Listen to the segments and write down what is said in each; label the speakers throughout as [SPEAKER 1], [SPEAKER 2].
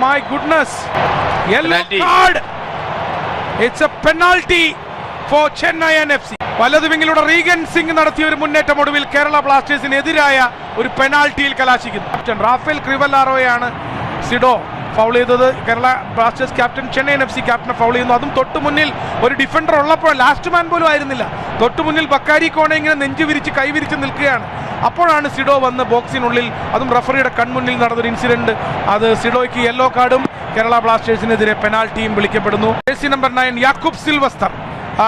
[SPEAKER 1] My goodness. Yellow
[SPEAKER 2] Penalty.
[SPEAKER 1] card. It's a penalty for Chennai NFC. എഫ് വിങ്ങിലൂടെ റീഗൻ സിംഗ് നടത്തിയ ഒരു മുന്നേറ്റം ഒടുവിൽ കേരള ബ്ലാസ്റ്റേഴ്സിനെതിരായ ഒരു പെനാൾട്ടിയിൽ കലാശിക്കുന്നു ക്യാപ്റ്റൻ റാഫേൽ ക്രിവല്ലാറോയാണ് സിഡോ ഫൗൾ ചെയ്തത് Kerala Blasters captain Chennai F C ക്യാപ്റ്റനെ foul ചെയ്യുന്നു അതും തൊട്ട് മുന്നിൽ ഒരു ഡിഫൻഡർ ഉള്ളപ്പോൾ ലാസ്റ്റ് മാൻ പോലും ആയിരുന്നില്ല തൊട്ട് മുന്നിൽ ബക്കാരി കോണെ ഇങ്ങനെ നെഞ്ചു വിരിച്ച് കൈവിരിച്ച് നിൽക്കുകയാണ് അപ്പോഴാണ് സിഡോ വന്ന് ബോക്സിനുള്ളിൽ അതും റഫറിയുടെ കൺമുന്നിൽ നടന്നൊരു ഇൻസിഡന്റ് അത് സിഡോയ്ക്ക് യെല്ലോ കാർഡും കേരള ബ്ലാസ്റ്റേഴ്സിനെതിരെ പെനാൾട്ടിയും വിളിക്കപ്പെടുന്നു. Jersey number nine Jakub Sylvestr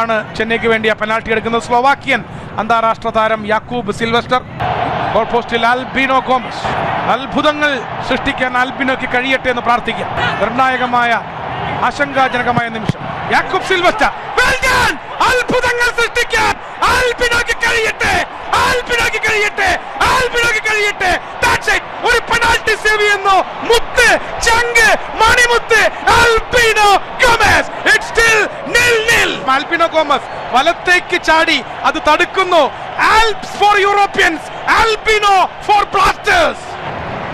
[SPEAKER 1] ആണ് ചെന്നൈക്ക് വേണ്ടി ആ പെനാൾട്ടി എടുക്കുന്നത്. സ്ലോവാക്കിയൻ അന്താരാഷ്ട്ര താരം യാക്കൂബ് സിൽവസ്റ്റർ. ഗോൾ പോസ്റ്റിൽ ആൽബിനോ ഗോമസ്. അത്ഭുതങ്ങൾ സൃഷ്ടിക്കാൻ ആൽബിനോയ്ക്ക് കഴിയട്ടെ എന്ന് പ്രാർത്ഥിക്കാം. നിർണായകമായ ആശങ്കാജനകമായ നിമിഷം. Jakub Sylvestr Well done! അത്ഭുതങ്ങൾ സൃഷ്ടിക്കാൻ ആൽബിനോയ്ക്ക് കഴിയട്ടെ ആൽബിനോയ്ക്ക് കഴിയട്ടെ ആൽബിനോയ്ക്ക് കഴിയട്ടെ That's it! ഒരു സേവ് മുത്ത് ചങ്ക് മണിമുത്ത് Albino Gomes. It's still nil nil Albino Gomes വലത്തേക്ക് ചാടി അത് തടുക്കുന്നു. Alps for Europeans Albino for Blasters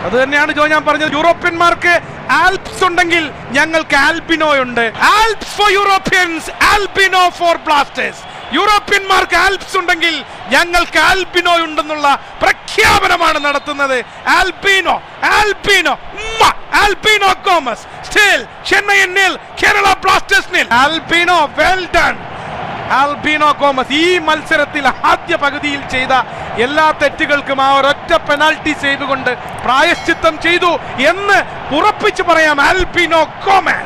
[SPEAKER 1] അത് തന്നെയാണ് ജോ ഞാൻ പറഞ്ഞത്. യൂറോപ്യന്മാർക്ക് ആൽപ്സ് ഉണ്ടെങ്കിൽ ഞങ്ങൾക്ക് ആൽപിനോ ഉണ്ട്. Alps for Europeans Albino for Blasters യൂറോപ്യന്മാർക്ക് Alps ഉണ്ടെങ്കിൽ ഞങ്ങൾക്ക് ആൽപിനോ ഉണ്ടെന്നുള്ള പ്രഖ്യാപനമാണ് നടത്തുന്നത്. ആൽപീനോ ആൽപീനോ ആൽപീനോ കോമസ് still Chennai nil Kerala Blasters nil Albino well done Albino Gomes ഈ മത്സരത്തിൽ ആദ്യ പകുതിയിൽ ചെയ്ത എല്ലാ തെറ്റുകൾക്കും ആ ഒരൊറ്റ പെനാൾട്ടി ചെയ്തുകൊണ്ട് കൊണ്ട് പ്രായശ്ചിത്തം ചെയ്തു എന്ന് ഉറപ്പിച്ചു പറയാം ആൽബീനോ ഗോമസ്.